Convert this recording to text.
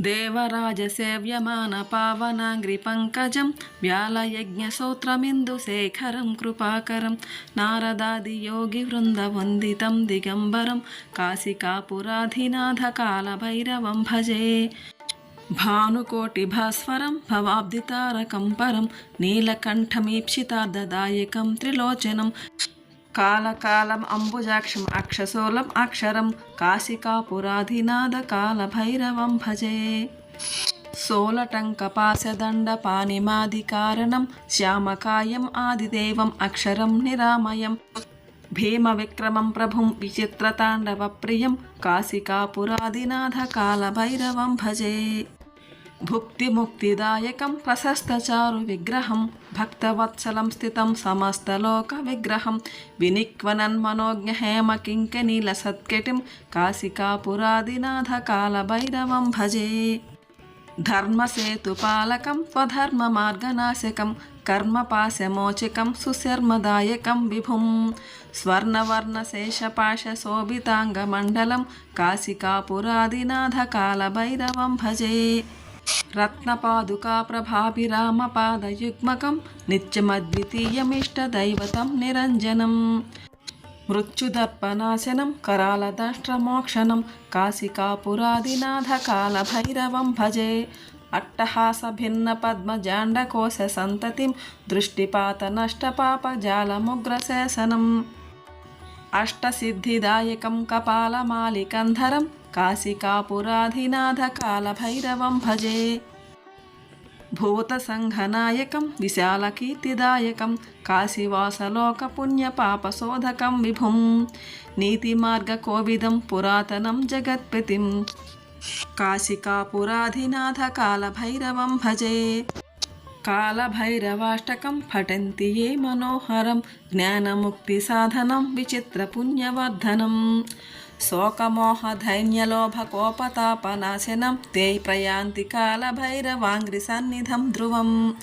దేవరాజ సేవ్యమాన పవనాంగ్రి పంకజం వ్యాలయజ్ఞ సూత్రమిందు శేఖరం కృపాకరం నారదాది యోగి వృంద వందితం దిగంబరం కాశికాపురాధినాథ కాలభైరవం భజే. భానుకోటి భాస్వరం భవాబ్ది తారకం పరం నీలకంఠమీప్సితార్థదాయకం త్రిలోచనం కాలకాలం అంబుజాక్షం అక్షశూలం అక్షరం కాశికాపురాధినాథ కాలభైరవం భజే సోలటంకపాశదండ పానిమాదికారణం శ్యామకాయం ఆదిదేవం అక్షరం నిరామయం. భీమ విక్రమం ప్రభుం విచిత్రతాండవ ప్రియం కాశికాపురాదినాథ కాలభైరవం భజే. భుక్తిముక్తిదాయకం ప్రశస్తచారు విగ్రహం భక్తవత్సలం స్థితం సమస్తలోక విగ్రహం వినిక్వనన్ మనోజ్ఞ హేమ కింకనీల సత్కటిం కాశికాపురాదినాథ కాలభైరవం భజే. ధర్మసేతుపాలకం స్వధర్మ మార్గనాశకం కర్మపాశమోచకం సుశర్మదాయకం విభుం. స్వర్ణవర్ణశేషపాశశోభితాంగమండలం కాశికాపురాదినాథ కాలభైరవం భజే. రత్నపాదుకా ప్రభాభిరామపాదయుగ్మకం నిత్యమద్వితీయమిష్టదైవతం నిరంజనం. మృత్యుదర్పనాశనం కరాలదంష్ట్రమోక్షణం కాశికాపురాదినాథ కాలభైరవం భజే. అట్టహాస భిన్న పద్మజాండకోశ సంతతిం దృష్టిపాత నష్టపాపజాలముగ్రశేషనం అష్టసిద్ధిదాయకం కపాలమాలికంధరం కాశికాపురాధినాథ కాలభైరవం భజే భూతసంఘనాయకం విశాలకీర్తిదాయకం కాశీవాసలోకపుణ్యపాపశోధకం విభుం నీతిమార్గకోవిదం పురాతనం జగత్పతిం కాశికాపురాధినాథ కాలభైరవం భజే కాలభైరవాష్టకం పఠంతి ఏ మనోహరం జ్ఞానముక్తిసాధనం విచిత్రపుణ్యవర్ధనం శోకమోహధైన్యలోభకోపతాపనాశనం తే ప్రయాంతి కాలభైరవాంగ్రి సన్నిధం ధ్రువం.